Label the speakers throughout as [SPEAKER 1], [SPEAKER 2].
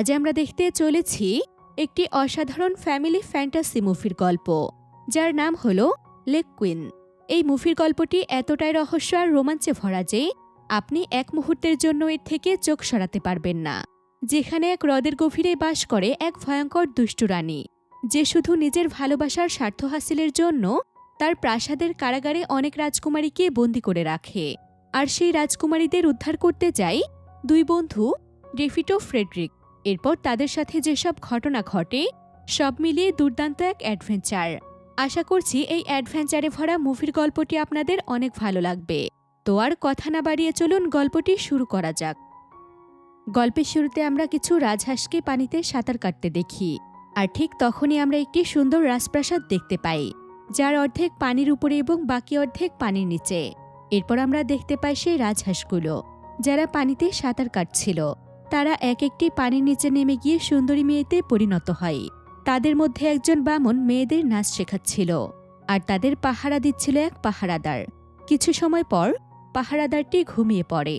[SPEAKER 1] আজ আমরা দেখতে চলেছি একটি অসাধারণ ফ্যামিলি ফ্যান্টাসি মুভির গল্প, যার নাম হল লেক কুইন। এই মুভির গল্পটি এতটাই রহস্য আর রোমাঞ্চে ভরা যে আপনি এক মুহূর্তের জন্য এর থেকে চোখ সরাতে পারবেন না, যেখানে এক হ্রদের গভীরে বাস করে এক ভয়ঙ্কর দুষ্টু রানী, যে শুধু নিজের ভালোবাসার স্বার্থ হাসিলের জন্য তার প্রাসাদের কারাগারে অনেক রাজকুমারীকে বন্দি করে রাখে। আর সেই রাজকুমারীদের উদ্ধার করতে যায় দুই বন্ধু ডেফিটো ফ্রেডরিক। এরপর তাদের সাথে যেসব ঘটনা ঘটে, সব মিলিয়ে দুর্দান্ত এক অ্যাডভেঞ্চার। আশা করছি এই অ্যাডভেঞ্চারে ভরা মুভির গল্পটি আপনাদের অনেক ভালো লাগবে। তো আর কথা না বাড়িয়ে চলুন গল্পটি শুরু করা যাক। গল্পের শুরুতে আমরা কিছু রাজহাঁসকে পানিতে সাঁতার কাটতে দেখি। আর ঠিক তখনই আমরা একটি সুন্দর রাজপ্রাসাদ দেখতে পাই, যার অর্ধেক পানির উপরে এবং বাকি অর্ধেক পানির নিচে। এরপর আমরা দেখতে পাই সেই রাজহাঁসগুলো, যারা পানিতে সাঁতার কাটছিল। তারা এক একটি পানির নিচে নেমে গিয়ে সুন্দরী মেয়েতে পরিণত হয়। তাদের মধ্যে একজন বামন মেয়েদের নাচ শেখাচ্ছিল আর তাদের পাহারা দিচ্ছিল এক পাহারাদার। কিছু সময় পর পাহারাদারটি ঘুমিয়ে পড়ে।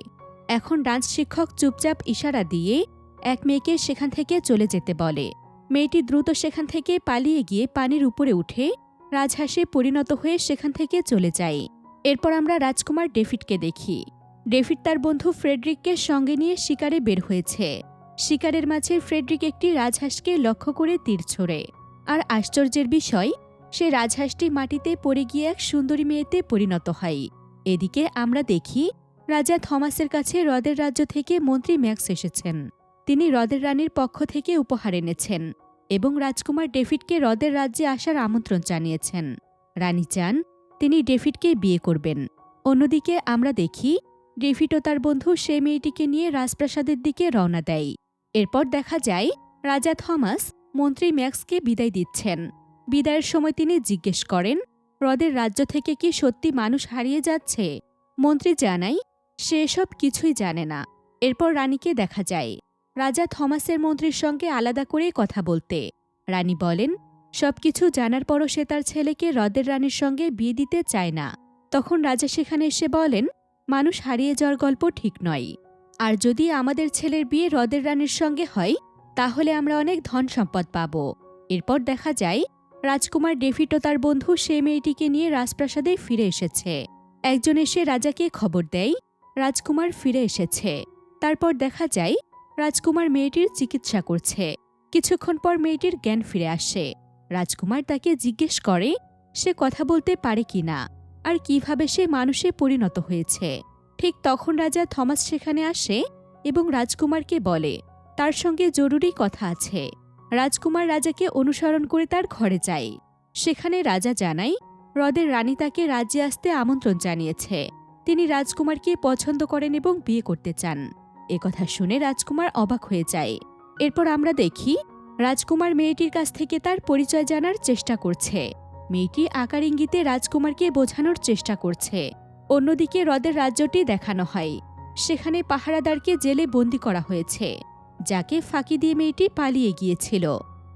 [SPEAKER 1] এখন ডান্স শিক্ষক চুপচাপ ইশারা দিয়ে এক মেয়েকে সেখান থেকে চলে যেতে বলে। মেয়েটি দ্রুত সেখান থেকে পালিয়ে গিয়ে পানির উপরে উঠে রাজহাঁসে পরিণত হয়ে সেখান থেকে চলে যায়। এরপর আমরা রাজকুমার ডেভিডকে দেখি। ডেভিড তার বন্ধু ফ্রেডরিককে সঙ্গে নিয়ে শিকারে বের হয়েছে। শিকারের মাঝে ফ্রেডরিক একটি রাজহাঁসকে লক্ষ্য করে তীর ছোড়ে। আর আশ্চর্যের বিষয়, সে রাজহাঁসটি মাটিতে পড়ে গিয়ে এক সুন্দরী মেয়েতে পরিণত হয়। এদিকে আমরা দেখি, রাজা থমাসের কাছে হ্রদের রাজ্য থেকে মন্ত্রী ম্যাক্স এসেছেন। তিনি হ্রদের রানীর পক্ষ থেকে উপহার এনেছেন এবং রাজকুমার ডেভিডকে হ্রদের রাজ্যে আসার আমন্ত্রণ জানিয়েছেন। রানী চান তিনি ডেভিডকে বিয়ে করবেন। অন্যদিকে আমরা দেখি ডেভিড ও তার বন্ধু সে মেয়েটিকে নিয়ে রাজপ্রাসাদের দিকে রওনা দেয়। এরপর দেখা যায়, রাজা থমাস মন্ত্রী ম্যাক্সকে বিদায় দিচ্ছেন। বিদায়ের সময় তিনি জিজ্ঞেস করেন, হ্রদের রাজ্য থেকে কি সত্যি মানুষ হারিয়ে যাচ্ছে? মন্ত্রী জানাই সে এসব কিছুই জানে না। এরপর রানীকে দেখা যায়, রাজা থমাসের মন্ত্রীর সঙ্গে আলাদা করে কথা বলতে। রানী বলেন সবকিছু জানার পরও সে তার ছেলেকে হ্রদের রানীর সঙ্গে বিয়ে দিতে চায় না। তখন রাজা সেখানে এসে বলেন মানুষ হারিয়ে যাওয়ার গল্প ঠিক নয়। আর যদি আমাদের ছেলের বিয়ে হ্রদের রানীর সঙ্গে হয়, তাহলে আমরা অনেক ধন সম্পদ পাব। এরপর দেখা যায়, রাজকুমার ডেভিড ও তার বন্ধু সে মেয়েটিকে নিয়ে রাজপ্রাসাদে ফিরে এসেছে। একজন এসে রাজাকে খবর দেয়, রাজকুমার ফিরে এসেছে। তারপর দেখা যায়, রাজকুমার মেয়েটির চিকিৎসা করছে। কিছুক্ষণ পর মেয়েটির জ্ঞান ফিরে আসে। রাজকুমার তাকে জিজ্ঞেস করে, সে কথা বলতে পারে কি না আর কীভাবে সে মানুষে পরিণত হয়েছে। ঠিক তখন রাজা থমাস সেখানে আসে এবং রাজকুমারকে বলে, তার সঙ্গে জরুরি কথা আছে। রাজকুমার রাজাকে অনুসরণ করে তার ঘরে যায়। সেখানে রাজা জানায়, হ্রদের রানী তাকে রাজ্যে আসতে আমন্ত্রণ জানিয়েছে। তিনি রাজকুমারকে পছন্দ করেন এবং বিয়ে করতে চান। একথা শুনে রাজকুমার অবাক হয়ে যায়। এরপর আমরা দেখি, রাজকুমার মেয়েটির কাছ থেকে তার পরিচয় জানার চেষ্টা করছে। মেয়েটি আকার ইঙ্গিতে রাজকুমারকে বোঝানোর চেষ্টা করছে। অন্যদিকে হ্রদের রাজ্যটি দেখানো হয়। সেখানে পাহারাদারকে জেলে বন্দি করা হয়েছে, যাকে ফাঁকি দিয়ে মেয়েটি পালিয়ে গিয়েছিল।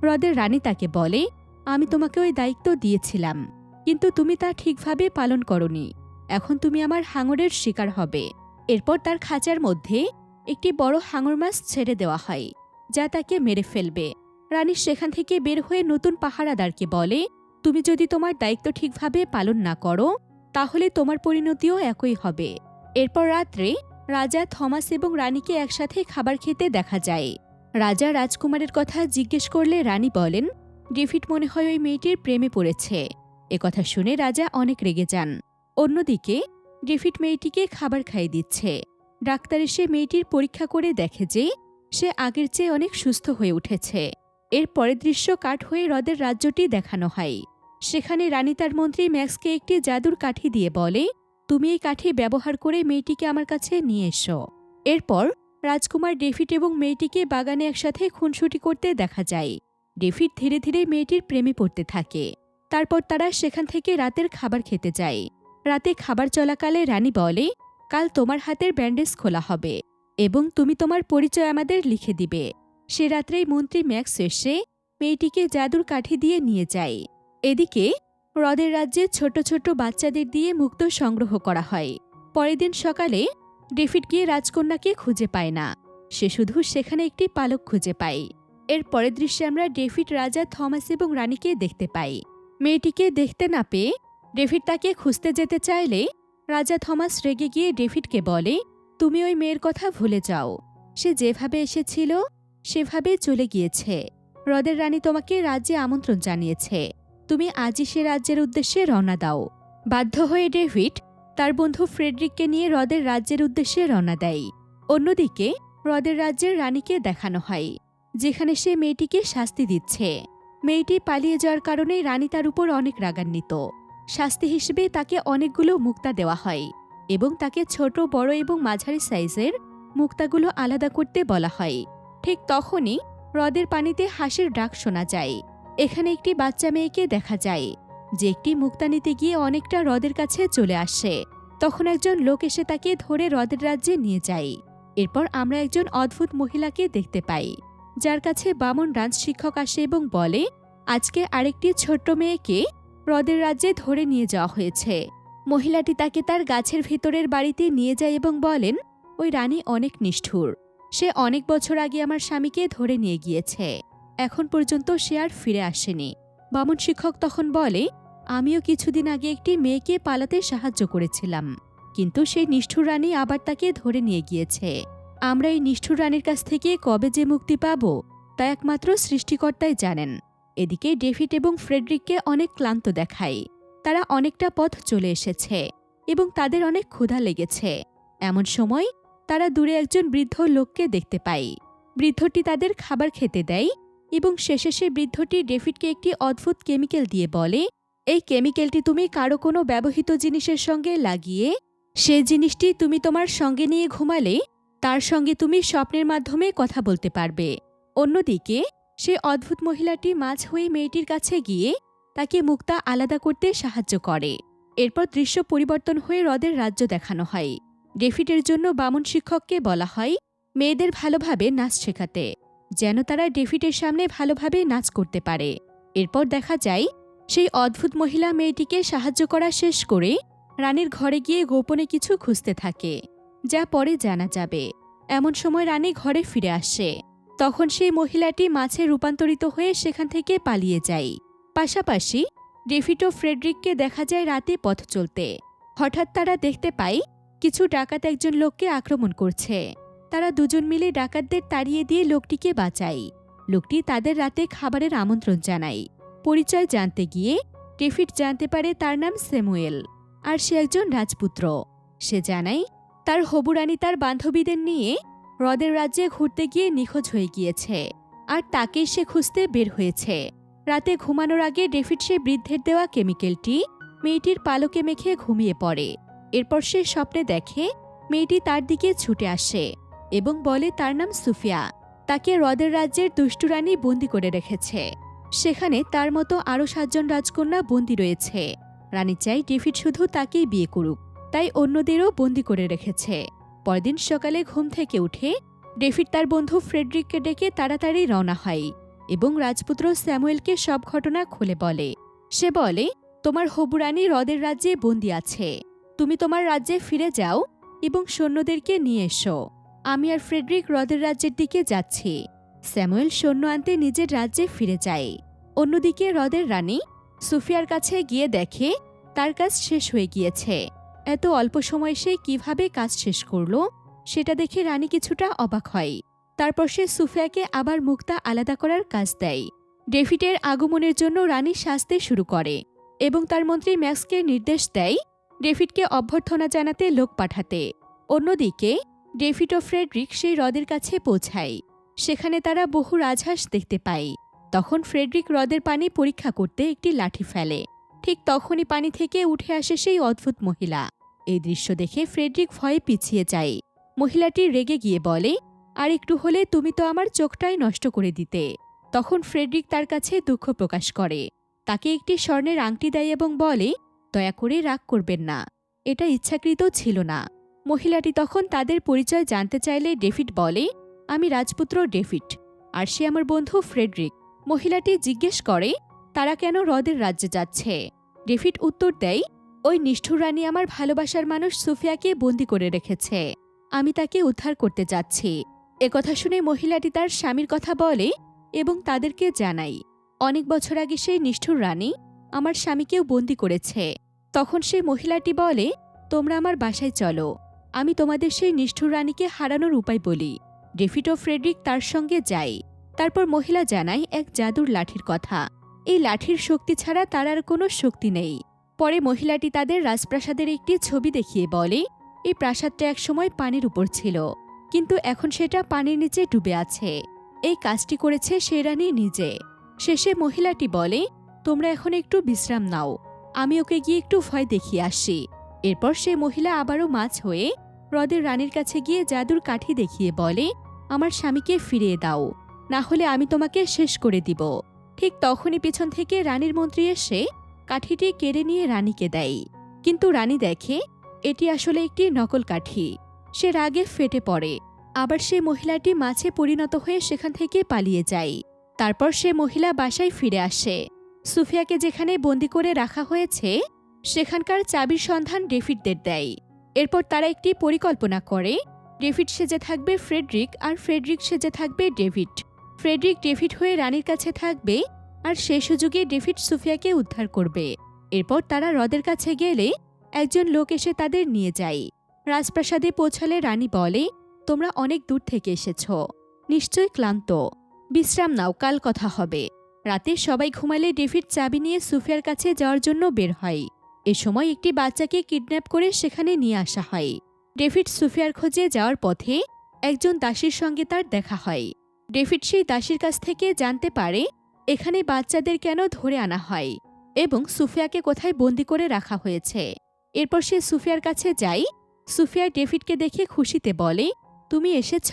[SPEAKER 1] হ্রদের রানী তাকে বলে, আমি তোমাকে ওই দায়িত্ব দিয়েছিলাম, কিন্তু তুমি তা ঠিকভাবে পালন করনি। এখন তুমি আমার হাঙরের শিকার হবে। এরপর তার খাঁচার মধ্যে একটি বড় হাঙর মাছ ছেড়ে দেওয়া হয়, যা তাকে মেরে ফেলবে। রানী সেখান থেকে বের হয়ে নতুন পাহারাদারকে বলে তুমি যদি তোমার দায়িত্ব ঠিকভাবে পালন না করো, তাহলে তোমার পরিণতিও একই হবে। এরপর রাত্রে রাজা থমাস এবং রানীকে একসাথে খাবার খেতে দেখা যায়। রাজা রাজকুমারের কথা জিজ্ঞেস করলে রানী বলেন ডেভিড মনে হয় ওই মেয়েটির প্রেমে পড়েছে। একথা শুনে রাজা অনেক রেগে যান। অন্যদিকে ডেভিড মেয়েটিকে খাবার খাইয়ে দিচ্ছে। ডাক্তার এসে মেয়েটির পরীক্ষা করে দেখে যে, সে আগের চেয়ে অনেক সুস্থ হয়ে উঠেছে। এর পরের দৃশ্য কাঠ হয়ে হ্রদের রাজ্যটি দেখানো হয়। সেখানে রানী তার মন্ত্রী ম্যাক্সকে একটি জাদুর কাঠি দিয়ে বলে, তুমি এই কাঠি ব্যবহার করে মেয়েটিকে আমার কাছে নিয়ে এসো। এরপর রাজকুমার ডেভিড এবং মেয়েটিকে বাগানে একসাথে খুনসুটি করতে দেখা যায়। ডেভিড ধীরে ধীরে মেয়েটির প্রেমে পড়তে থাকে। তারপর তারা সেখান থেকে রাতের খাবার খেতে যায়। রাতে খাবার চলাকালে রানী বলে, কাল তোমার হাতের ব্যান্ডেজ খোলা হবে এবং তুমি তোমার পরিচয় আমাদের লিখে দিবে। সে রাত্রেই মন্ত্রী ম্যাক্স এসে মেয়েটিকে জাদুর কাঠি দিয়ে নিয়ে যায়। এদিকে, হ্রদের রাজ্যে ছোট ছোট বাচ্চাদের দিয়ে মুক্ত সংগ্রহ করা হয়। পরের দিন সকালে, ডেভিড গিয়ে রাজকন্যাকে খুঁজে পায় না। সে শুধু সেখানে একটি পালক খুঁজে পায়। এর পরের দৃশ্যে আমরা ডেভিড রাজা থমাস এবং রানীকে দেখতে পাই। মেয়েটিকে দেখতে না পেয়ে, ডেভিড তাকে খুঁজতে যেতে চাইলে, রাজা থমাস রেগে গিয়ে ডেভিডকে বলে, তুমি ওই মেয়ের কথা ভুলে যাও। সে যেভাবে এসেছিল সেভাবে চলে গিয়েছে। হ্রদের রানী তোমাকে রাজ্যে আমন্ত্রণ জানিয়েছে। তুমি আজই সে রাজ্যের উদ্দেশ্যে রওনা দাও। বাধ্য হয়ে ডেভিড তার বন্ধু ফ্রেডরিককে নিয়ে হ্রদের রাজ্যের উদ্দেশ্যে রওনা দেয়। অন্যদিকে হ্রদের রাজ্যের রানীকে দেখানো হয়, যেখানে সে মেয়েটিকে শাস্তি দিচ্ছে। মেয়েটি পালিয়ে যাওয়ার কারণে রানী তার উপর অনেক রাগান্বিত। শাস্তি হিসেবে তাকে অনেকগুলো মুক্তা দেওয়া হয় এবং তাকে ছোট, বড় এবং মাঝারি সাইজের মুক্তাগুলো আলাদা করতে বলা হয়। ঠিক তখনই হ্রদের পানিতে হাঁসের ডাক শোনা যায়। এখানে একটি বাচ্চা মেয়েকে দেখা যায়, যে একটি মুক্তা নিতে গিয়ে অনেকটা হ্রদের কাছে চলে আসে। তখন একজন লোক এসে তাকে ধরে হ্রদের রাজ্যে নিয়ে যায়। এরপর আমরা একজন অদ্ভুত মহিলাকে দেখতে পাই, যার কাছে বামন ডান্স শিক্ষক আসে এবং বলে, আজকে আরেকটি ছোট্ট মেয়েকে হ্রদের রাজ্যে ধরে নিয়ে যাওয়া হয়েছে। মহিলাটি তাকে তার গাছের ভেতরের বাড়িতে নিয়ে যায় এবং বলেন, ওই রানী অনেক নিষ্ঠুর। সে অনেক বছর আগে আমার স্বামীকে ধরে নিয়ে গিয়েছে। এখন পর্যন্ত সে আর ফিরে আসেনি। বামন শিক্ষক তখন বলে, আমিও কিছুদিন আগে একটি মেয়েকে পালাতে সাহায্য করেছিলাম, কিন্তু সেই নিষ্ঠুর রানী আবার তাকে ধরে নিয়ে গিয়েছে। আমরা এই নিষ্ঠুর রানীর কাছ থেকে কবে যে মুক্তি পাব, তা একমাত্র সৃষ্টিকর্তাই জানেন। এদিকে ডেভিড এবং ফ্রেডরিককে অনেক ক্লান্ত দেখায়। তারা অনেকটা পথ চলে এসেছে এবং তাদের অনেক ক্ষুধা লেগেছে। এমন সময় তারা দূরে একজন বৃদ্ধ লোককে দেখতে পায়। বৃদ্ধটি তাদের খাবার খেতে দেয় এবং শেষে সে বৃদ্ধটি ডেভিডকে একটি অদ্ভুত কেমিক্যাল দিয়ে বলে, এই কেমিক্যালটি তুমি কারও কোনো ব্যবহৃত জিনিসের সঙ্গে লাগিয়ে সে জিনিসটি তুমি তোমার সঙ্গে নিয়ে ঘুমালে, তার সঙ্গে তুমি স্বপ্নের মাধ্যমে কথা বলতে পারবে। অন্যদিকে, সে অদ্ভুত মহিলাটি মাঝ হয়ে মেয়েটির কাছে গিয়ে তাকে মুক্তা আলাদা করতে সাহায্য করে। এরপর দৃশ্য পরিবর্তন হয়ে হ্রদের রাজ্য দেখানো হয়। ডেভিডের জন্য বামন শিক্ষককে বলা হয়, মেয়েদের ভালোভাবে নাচ শেখাতে। যেন তারা ডেভিডের সামনে ভালোভাবে নাচ করতে পারে। এরপর দেখা যায়, সেই অদ্ভুত মহিলা মেয়েটিকে সাহায্য করা শেষ করে রানীর ঘরে গিয়ে গোপনে কিছু খুঁজতে থাকে, যা পরে জানা যাবে। এমন সময় রানী ঘরে ফিরে আসে। তখন সেই মহিলাটি মাছে রূপান্তরিত হয়ে সেখান থেকে পালিয়ে যায়। পাশাপাশি ডেভিড ফ্রেডরিককে দেখা যায় রাতে পথ চলতে। হঠাৎ তারা দেখতে পায়, কিছু ডাকাত একজন লোককে আক্রমণ করছে। তারা দুজন মিলে ডাকাতদের তাড়িয়ে দিয়ে লোকটিকে বাঁচায়। লোকটি তাদের রাতে খাবারের আমন্ত্রণ জানায়। পরিচয় জানতে গিয়ে ডেভিড জানতে পারে তার নাম স্যামুয়েল, আর সে একজন রাজপুত্র। সে জানায়, তার হবুরানী তার বান্ধবীদের নিয়ে হ্রদের রাজ্যে ঘুরতে গিয়ে নিখোঁজ হয়ে গিয়েছে, আর তাকেই সে খুঁজতে বের হয়েছে। রাতে ঘুমানোর আগে ডেভিড সে বৃদ্ধের দেওয়া কেমিক্যালটি মেয়েটির পালকে মেখে ঘুমিয়ে পড়ে। এরপর সে স্বপ্নে দেখে মেয়েটি তার দিকে ছুটে আসে। এবং বলে তার নাম সুফিয়া। তাকে হ্রদের রাজ্যের দুষ্টু রানী বন্দি করে রেখেছে। সেখানে তার মতো আরও সাতজন রাজকন্যা বন্দি রয়েছে। রানী চাই ডেভিড শুধু তাকেই বিয়ে করুক, তাই অন্যদেরও বন্দি করে রেখেছে। পরদিন সকালে ঘুম থেকে উঠে ডেভিড তার বন্ধু ফ্রেডরিককে ডেকে তাড়াতাড়ি রওনা হয় এবং রাজপুত্র স্যামুয়েলকে সব ঘটনা খুলে বলে। সে বলে, তোমার হবুরানী হ্রদের রাজ্যে বন্দি আছে। তুমি তোমার রাজ্যে ফিরে যাও এবং সৈন্যদেরকে নিয়ে এসো। আমি আর ফ্রেডরিক হ্রদের রাজ্যের দিকে যাচ্ছি। স্যামুয়েল সৈন্য আনতে নিজের রাজ্যে ফিরে যায়। অন্যদিকে হ্রদের রানী সুফিয়ার কাছে গিয়ে দেখে তার কাজ শেষ হয়ে গিয়েছে। এত অল্প সময় সে কীভাবে কাজ শেষ করল, সেটা দেখে রানী কিছুটা অবাক হয়। তারপর সে সুফিয়াকে আবার মুক্তা আলাদা করার কাজ দেয়। ডেভিডের আগমনের জন্য রানী সাজতে শুরু করে এবং তার মন্ত্রী ম্যাক্সকে নির্দেশ দেয় ডেভিডকে অভ্যর্থনা জানাতে লোক পাঠাতে। অন্যদিকে ডেভিড ও ফ্রেডরিক সেই হ্রদের কাছে পৌঁছায়। সেখানে তারা বহু রাজহাঁস দেখতে পায়। তখন ফ্রেডরিক হ্রদের পানি পরীক্ষা করতে একটি লাঠি ফেলে। ঠিক তখনই পানি থেকে উঠে আসে সেই অদ্ভুত মহিলা। এই দৃশ্য দেখে ফ্রেডরিক ভয়ে পিছিয়ে যায়। মহিলাটি রেগে গিয়ে বলে, আর একটু হলে তুমি তো আমার চোখটাই নষ্ট করে দিতে। তখন ফ্রেডরিক তার কাছে দুঃখ প্রকাশ করে। তাকে একটি স্বর্ণের আংটি দেয় এবং বলে, দয়া করে রাগ করবেন না। এটা ইচ্ছাকৃত ছিল না। মহিলাটি তখন তাদের পরিচয় জানতে চাইলে ডেভিড বলে, আমি রাজপুত্র ডেভিড, আর সে আমার বন্ধু ফ্রেডরিক। মহিলাটি জিজ্ঞেস করে, তারা কেন হ্রদের রাজ্যে যাচ্ছে? ডেভিড উত্তর দেয়, ওই নিষ্ঠুর রানী আমার ভালোবাসার মানুষ সুফিয়াকে বন্দি করে রেখেছে। আমি তাকে উদ্ধার করতে যাচ্ছি। একথা শুনে মহিলাটি তার স্বামীর কথা বলে এবং তাদেরকে জানাই অনেক বছর আগে সেই নিষ্ঠুর রানী আমার স্বামীকেও বন্দি করেছে। তখন সেই মহিলাটি বলে, তোমরা আমার বাসায় চলো। আমি তোমাদের সেই নিষ্ঠুর রানীকে হারানোর উপায় বলি। ও ফ্রেডরিক তার সঙ্গে যায় তারপর মহিলা জানায় এক জাদুর লাঠির কথা। এই লাঠির শক্তি ছাড়া তার আর কোনো শক্তি নেই। পরে মহিলাটি তাদের রাজপ্রাসাদের একটি ছবি দেখিয়ে বলে, এই প্রাসাদটা একসময় পানির উপর ছিল, কিন্তু এখন সেটা পানির নিচে ডুবে আছে। এই কাজটি করেছে সে রানী নিজে। শেষে মহিলাটি বলে, তোমরা এখন একটু বিশ্রাম নাও। আমি ওকে গিয়ে একটু ভয় দেখিয়ে আসি এরপর সে মহিলা আবারও মাছ হয়ে হ্রদের রানীর কাছে গিয়ে জাদুর কাঠি দেখিয়ে বলে, আমার স্বামীকে ফিরিয়ে দাও, না হলে আমি তোমাকে শেষ করে দিব। ঠিক তখনই পেছন থেকে রানীর মন্ত্রী এসে কাঠিটি কেড়ে নিয়ে রানীকে দেয়। কিন্তু রানী দেখে, এটি আসলে একটি নকল কাঠি। সে রাগে ফেটে পড়ে। আবার সে মহিলাটি মাছে পরিণত হয়ে সেখান থেকে পালিয়ে যায়। তারপর সে মহিলা বাসায় ফিরে আসে। সুফিয়াকে যেখানে বন্দি করে রাখা হয়েছে, সেখানকার চাবির সন্ধান ডেভিডদের দেয়। এরপর তারা একটি পরিকল্পনা করে, ডেভিড সেজে থাকবে ফ্রেডরিক আর ফ্রেডরিক সেজে থাকবে ডেভিড। ফ্রেডরিক ডেভিড হয়ে রানীর কাছে থাকবে আর সে সুযোগে ডেভিড সুফিয়াকে উদ্ধার করবে। এরপর তারা হ্রদের কাছে গেলে একজন লোক এসে তাদের নিয়ে যায়। রাজপ্রাসাদে পৌঁছালে রানী বলে, তোমরা অনেক দূর থেকে এসেছ। নিশ্চয় ক্লান্ত। বিশ্রাম নাও, কাল কথা হবে। রাতে সবাই ঘুমালে ডেভিড চাবি নিয়ে সুফিয়ার কাছে যাওয়ার জন্য বের হয়। এ সময় একটি বাচ্চাকে কিডন্যাপ করে সেখানে নিয়ে আসা হয়। ডেভিড সুফিয়ার খোঁজে যাওয়ার পথে একজন দাসীর সঙ্গে তার দেখা হয়। ডেভিড সেই দাসীর কাছ থেকে জানতে পারে, এখানে বাচ্চাদের কেন ধরে আনা হয় এবং সুফিয়াকে কোথায় বন্দি করে রাখা হয়েছে। এরপর সে সুফিয়ার কাছে যায়। সুফিয়া ডেভিডকে দেখে খুশিতে বলে, তুমি এসেছ?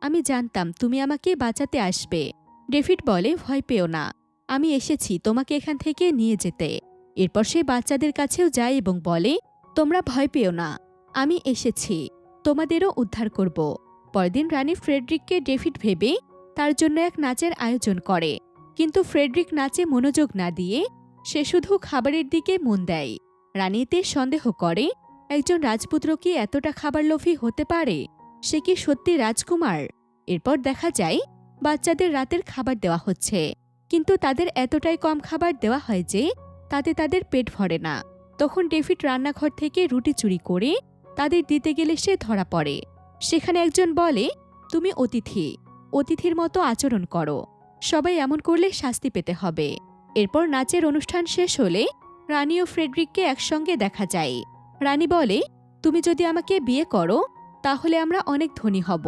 [SPEAKER 1] আমি জানতাম তুমি আমাকে বাঁচাতে আসবে। ডেভিড বলে, ভয় পেও না। আমি এসেছি তোমাকে এখান থেকে নিয়ে যেতে। এরপর সে বাচ্চাদের কাছেও যায় এবং বলে, তোমরা ভয় পেও না, আমি এসেছি, তোমাদেরও উদ্ধার করব। পরদিন রানী ফ্রেডরিককে ডেভিড ভেবে তার জন্য এক নাচের আয়োজন করে। কিন্তু ফ্রেডরিক নাচে মনোযোগ না দিয়ে সে শুধু খাবারের দিকে মন দেয়। রানীতে সন্দেহ করে, একজন রাজপুত্র কি এতটা খাবার লোভী হতে পারে? সে কি সত্যি রাজকুমার? এরপর দেখা যায়, বাচ্চাদের রাতের খাবার দেওয়া হচ্ছে। কিন্তু তাদের এতটাই কম খাবার দেওয়া হয় যে তাতে তাদের পেট ভরে না। তখন ডেভিড রান্নাঘর থেকে রুটি চুরি করে তাদের দিতে গেলে সে ধরা পড়ে। সেখানে একজন বলে, তুমি অতিথি। অতিথির মতো আচরণ করো। সবাই এমন করলে শাস্তি পেতে হবে। এরপর নাচের অনুষ্ঠান শেষ হলে রানী ও ফ্রেডরিককে একসঙ্গে দেখা যায়। রানী বলে, তুমি যদি আমাকে বিয়ে করো, তাহলে আমরা অনেক ধনী হব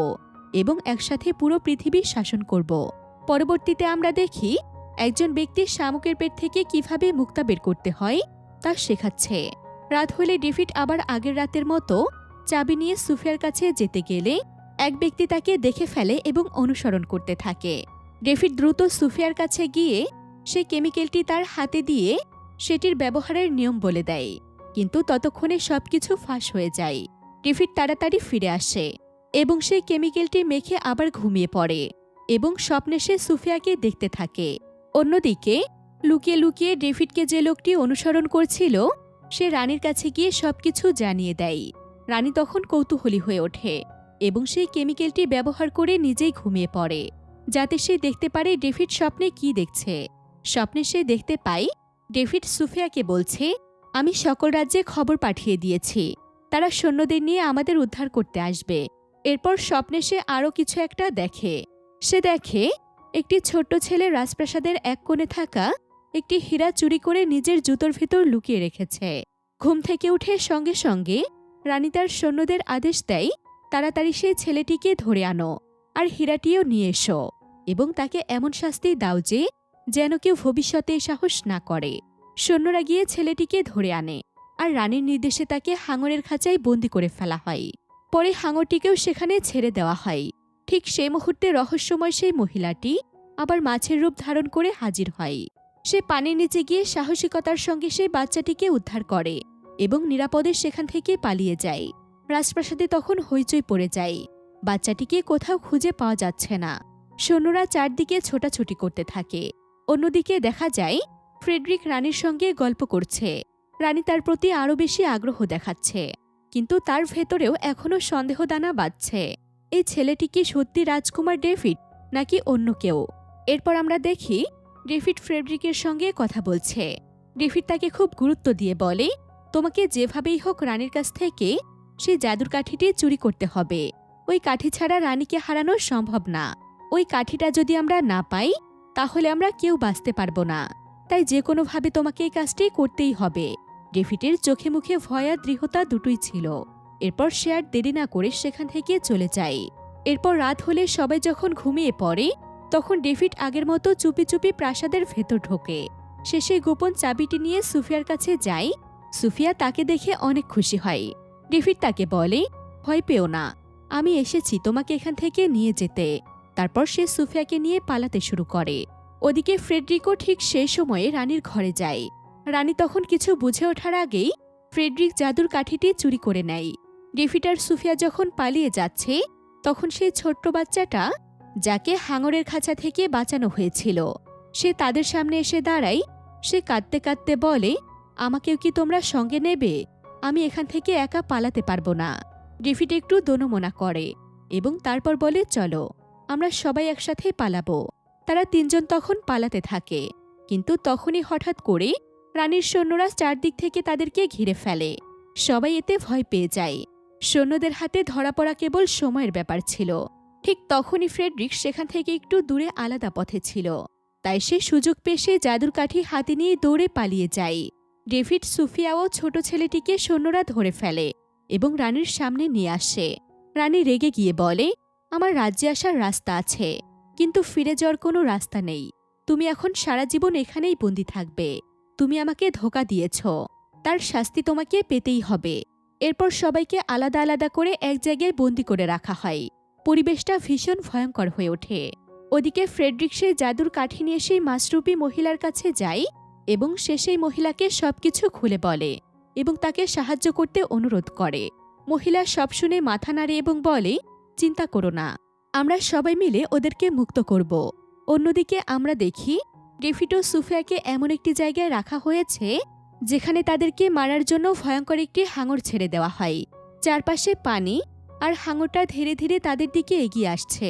[SPEAKER 1] এবং একসাথে পুরো পৃথিবী শাসন করব। পরবর্তীতে আমরা দেখি একজন ব্যক্তি শামুকের পেট থেকে কীভাবে মুক্তা বের করতে হয় তা শেখাচ্ছে। রাত হলে ডেভিড আবার আগের রাতের মতো চাবি নিয়ে সুফিয়ার কাছে যেতে গেলে এক ব্যক্তি তাকে দেখে ফেলে এবং অনুসরণ করতে থাকে। ডেভিড দ্রুত সুফিয়ার কাছে গিয়ে সে কেমিক্যালটি তার হাতে দিয়ে সেটির ব্যবহারের নিয়ম বলে দেয়, কিন্তু ততক্ষণে সবকিছু ফাঁস হয়ে যায়। ডেভিড তাড়াতাড়ি ফিরে আসে এবং সেই কেমিক্যালটি মেখে আবার ঘুমিয়ে পড়ে এবং স্বপ্নে সে সুফিয়াকে দেখতে থাকে। অন্যদিকে, লুকিয়ে লুকিয়ে ডেভিডকে যে লোকটি অনুসরণ করছিল, সে রানীর কাছে গিয়ে সবকিছু জানিয়ে দেয়। রানী তখন কৌতূহলী হয়ে ওঠে এবং সেই কেমিক্যালটি ব্যবহার করে নিজেই ঘুমিয়ে পড়ে, যাতে সে দেখতে পারে ডেভিড স্বপ্নে কি দেখছে। স্বপ্নে সে দেখতে পায়, ডেভিড সুফিয়াকে বলছে, আমি সকল রাজ্যে খবর পাঠিয়ে দিয়েছি। তারা সৈন্যদের নিয়ে আমাদের উদ্ধার করতে আসবে। এরপর স্বপ্নে সে আরও কিছু একটা দেখে। সে দেখে একটি ছোট্ট ছেলে রাজপ্রাসাদের এক কোণে থাকা একটি হীরা চুরি করে নিজের জুতোর ভিতর লুকিয়ে রেখেছে। ঘুম থেকে উঠে সঙ্গে সঙ্গে রানী তার সৈন্যদের আদেশ দেয়, তাড়াতাড়ি সেই ছেলেটিকে ধরে আনো আর হীরাটিও নিয়ে এসো এবং তাকে এমন শাস্তি দাও যে, যেন কেউ ভবিষ্যতে সাহস না করে। সৈন্যরা গিয়ে ছেলেটিকে ধরে আনে আর রানীর নির্দেশে তাকে হাঙরের খাঁচায় বন্দি করে ফেলা হয়। পরে হাঙরটিকেও সেখানে ছেড়ে দেওয়া হয়। ঠিক সেই মুহূর্তে রহস্যময় সেই মহিলাটি আবার মাছের রূপ ধারণ করে হাজির হয়। সে পানির নিচে গিয়ে সাহসিকতার সঙ্গে সেই বাচ্চাটিকে উদ্ধার করে এবং নিরাপদে সেখান থেকে পালিয়ে যায়। রাজপ্রাসাদে তখন হইচই পড়ে যায়। বাচ্চাটিকে কোথাও খুঁজে পাওয়া যাচ্ছে না। সৈন্যরা চারদিকে ছোটাছুটি করতে থাকে। অন্যদিকে দেখা যায়, ফ্রেডরিক রানীর সঙ্গে গল্প করছে। রানী তার প্রতি আরও বেশি আগ্রহ দেখাচ্ছে। কিন্তু তার ভেতরেও এখনও সন্দেহদানা বাজছে এই ছেলেটি কি সত্যি রাজকুমার ডেভিড, নাকি অন্য কেউ? এরপর আমরা দেখি, ডেভিড ফ্রেডরিকের সঙ্গে কথা বলছে। ডেভিড তাকে খুব গুরুত্ব দিয়ে বলে, তোমাকে যেভাবেই হোক রানীর কাছ থেকে সেই জাদুর কাঠিটি চুরি করতে হবে। ওই কাঠি ছাড়া রানীকে হারানো সম্ভব না। ওই কাঠিটা যদি আমরা না পাই, তাহলে আমরা কেউ বাঁচতে পারব না। তাই যে কোনোভাবে তোমাকে এই কাজটি করতেই হবে। ডেভিডের চোখে মুখে ভয়া দৃঢ়তা দুটোই ছিল। এরপর সে আর দেরি না করে সেখান থেকে চলে যায়। এরপর রাত হলে সবাই যখন ঘুমিয়ে পড়ে, তখন ডেভিড আগের মতো চুপি চুপি প্রাসাদের ভেতর ঢোকে। সে সেই গোপন চাবিটি নিয়ে সুফিয়ার কাছে যায়। সুফিয়া তাকে দেখে অনেক খুশি হয়। ডেভিড তাকে বলে, ভয় পেও না, আমি এসেছি তোমাকে এখান থেকে নিয়ে যেতে। তারপর সে সুফিয়াকে নিয়ে পালাতে শুরু করে। ওদিকে ফ্রেডরিকও ঠিক সেই সময়ে রানীর ঘরে যায়। রানী তখন কিছু বুঝে ওঠার আগেই ফ্রেডরিক জাদুর কাঠিটি চুরি করে নেয়। আর সুফিয়া যখন পালিয়ে যাচ্ছে, তখন সেই ছোট্ট বাচ্চাটা, যাকে হাঙরের খাঁচা থেকে বাঁচানো হয়েছিল, সে তাদের সামনে এসে দাঁড়ায়, সে কাঁদতে কাঁদতে বলে, আমাকেও কি তোমরা সঙ্গে নেবে? আমি এখান থেকে একা পালাতে পারব না। ডেভিড একটু দোনমোনা করে এবং তারপর বলে, চলো, আমরা সবাই একসাথে পালাবো। তারা তিনজন তখন পালাতে থাকে, কিন্তু তখনই হঠাৎ করে রানীর সৈন্যরা চারদিক থেকে তাদেরকে ঘিরে ফেলে। সবাই এতে ভয় পেয়ে যায়। সৈন্যদের হাতে ধরা পড়া কেবল সময়ের ব্যাপার ছিল। ঠিক তখনই ফ্রেডরিক সেখান থেকে একটু দূরে আলাদা পথে ছিল। তাই সে সুযোগ সে জাদুর কাঠি হাতে নিয়ে দৌড়ে পালিয়ে যায়। ডেভিড সুফিয়া ও ছোট ছেলেটিকে সৈন্যরা ধরে ফেলে এবং রানীর সামনে নিয়ে আসে। রানী রেগে গিয়ে বলে, আমার রাজ্যে আসার রাস্তা আছে, কিন্তু ফিরে যাওয়ার কোনো রাস্তা নেই। তুমি এখন সারা জীবন এখানেই বন্দি থাকবে। তুমি আমাকে ধোকা দিয়েছ। তার শাস্তি তোমাকে পেতেই হবে। এরপর সবাইকে আলাদা আলাদা করে এক জায়গায় বন্দি করে রাখা হয়। পরিবেশটা ভীষণ ভয়ঙ্কর হয়ে ওঠে। ওদিকে ফ্রেডরিক সেই জাদুর কাঠি নিয়ে সেই মাসরুপি মহিলার কাছে যায় এবং সে সেই মহিলাকে সবকিছু খুলে বলে এবং তাকে সাহায্য করতে অনুরোধ করে। মহিলা সব শুনে মাথা নাড়ে এবং বলে, চিন্তা করো না, আমরা সবাই মিলে ওদেরকে মুক্ত করব। অন্যদিকে আমরা দেখি ও সুফিয়াকে এমন একটি জায়গায় রাখা হয়েছে যেখানে তাদেরকে মারার জন্য ভয়ঙ্কর একটি হাঙর ছেড়ে দেওয়া হয়। চারপাশে পানি আর হাঙরটা ধীরে ধীরে তাদের দিকে এগিয়ে আসছে।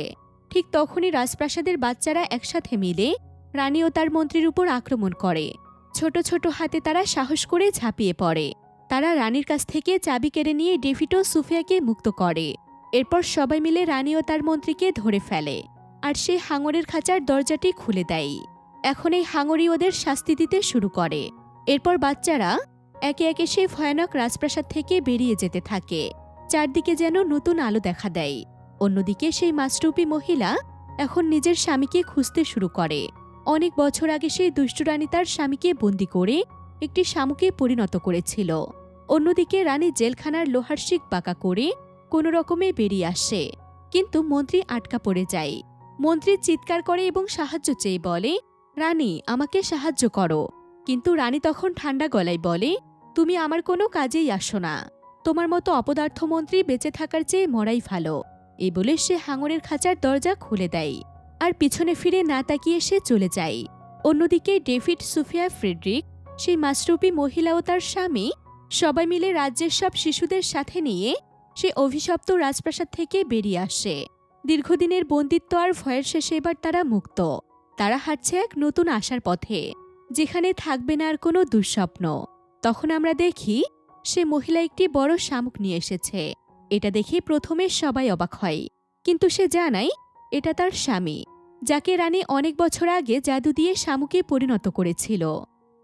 [SPEAKER 1] ঠিক তখনই রাজপ্রাসাদের বাচ্চারা একসাথে মিলে রানী ও তার মন্ত্রীর উপর আক্রমণ করে। ছোট ছোট হাতে তারা সাহস করে ঝাঁপিয়ে পড়ে। তারা রানীর কাছ থেকে চাবি কেড়ে নিয়ে ডেভিড ও সুফিয়াকে মুক্ত করে। এরপর সবাই মিলে রানী ও তার মন্ত্রীকে ধরে ফেলে আর সে হাঙরের খাঁচার দরজাটি খুলে দেয়। এখন এই হাঙরি ওদের শাস্তি দিতে শুরু করে। এরপর বাচ্চারা একে একে সেই ভয়ানক রাজপ্রাসাদ থেকে বেরিয়ে যেতে থাকে। চারদিকে যেন নতুন আলো দেখা দেয়। অন্যদিকে সেই মাস্টুপি মহিলা এখন নিজের স্বামীকে খুঁজতে শুরু করে। অনেক বছর আগে সেই দুষ্টু রানী তার স্বামীকে বন্দি করে একটি শামুকে পরিণত করেছিল। অন্যদিকে রানী জেলখানার লোহার শিক বাঁকা করে কোনো রকমে বেরিয়ে আসে। কিন্তু মন্ত্রী আটকা পড়ে যায়। মন্ত্রী চিৎকার করে এবং সাহায্য চেয়ে বলে, রানী, আমাকে সাহায্য করো। কিন্তু রানী তখন ঠান্ডা গলায় বলে, তুমি আমার কোনো কাজেই আসো না। তোমার মতো অপদার্থ মন্ত্রী বেঁচে থাকার চেয়ে মরাই ভালো। এই বলে সে হাঙরের খাঁচার দরজা খুলে দেয় আর পিছনে ফিরে না তাকিয়ে সে চলে যায়। অন্যদিকে ডেভিড, সুফিয়া, ফ্রেডরিক, সেই মাসরুপি মহিলা ও তার স্বামী সবাই মিলে রাজ্যের সব শিশুদের সাথে নিয়ে সে অভিশপ্ত রাজপ্রাসাদ থেকে বেরিয়ে আসে। দীর্ঘদিনের বন্দিত্ব আর ভয়ের শেষে এবার তারা মুক্ত। তারা হাঁটছে এক নতুন আশার পথে। যেখানে থাকবে না আর কোনো দুঃস্বপ্ন। তখন আমরা দেখি, সে মহিলা একটি বড় শামুক নিয়ে এসেছে। এটা দেখে প্রথমে সবাই অবাক হয়। কিন্তু সে জানায়, এটা তার স্বামী, যাকে রানী অনেক বছর আগে জাদু দিয়ে শামুকে পরিণত করেছিল।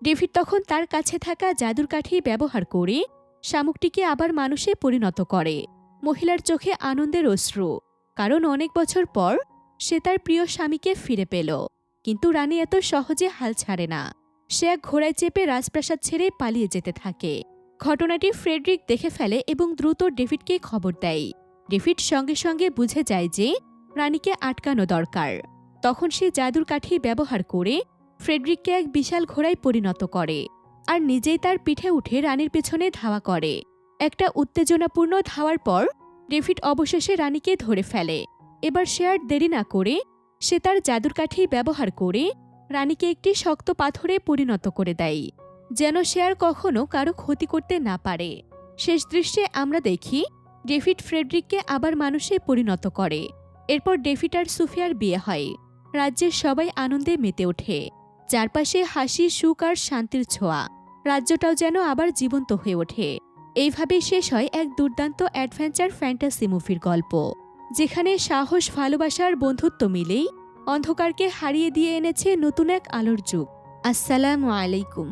[SPEAKER 1] ডেভিড তখন তার কাছে থাকা জাদুর কাঠি ব্যবহার করে শামুকটিকে আবার মানুষে পরিণত করে। মহিলার চোখে আনন্দের অশ্রু, কারণ অনেক বছর পর সে তার প্রিয় স্বামীকে ফিরে পেল। কিন্তু রানী এত সহজে হাল ছাড়ে না। সে এক ঘোড়ায় চেপে রাজপ্রাসাদ ছেড়ে পালিয়ে যেতে থাকে। ঘটনাটি ফ্রেডরিক দেখে ফেলে এবং দ্রুত ডেভিডকে খবর দেয়। ডেভিড সঙ্গে সঙ্গে বুঝে যায় যে রানীকে আটকানো দরকার। তখন সে জাদুর কাঠি ব্যবহার করে ফ্রেডরিককে এক বিশাল ঘোড়ায় পরিণত করে আর নিজেই তার পিঠে উঠে রানীর পেছনে ধাওয়া করে। একটা উত্তেজনাপূর্ণ ধাওয়ার পর ডেভিড অবশেষে রানীকে ধরে ফেলে। এবার সে আর দেরি না করে সে তার জাদুর কাঠি ব্যবহার করে রানীকে একটি শক্ত পাথরে পরিণত করে দেয়, যেন সে আর কখনো কারও ক্ষতি করতে না পারে। শেষ দৃশ্যে আমরা দেখি, ডেভিড ফ্রেডরিককে আবার মানুষে পরিণত করে। এরপর ডেভিড আর সুফিয়ার বিয়ে হয়। রাজ্যের সবাই আনন্দে মেতে ওঠে। চারপাশে হাসি, সুখ আর শান্তির ছোঁয়া। রাজ্যটাও যেন আবার জীবন্ত হয়ে ওঠে। এইভাবেই শেষ হয় এক দুর্দান্ত অ্যাডভেঞ্চার ফ্যান্টাসি মুভির গল্প, যেখানে সাহস ভালোবাসার বন্ধুত্ব মিলেই অন্ধকারকে হারিয়ে দিয়ে এনেছে নতুন এক আলোর যুগ। আসসালামু আলাইকুম।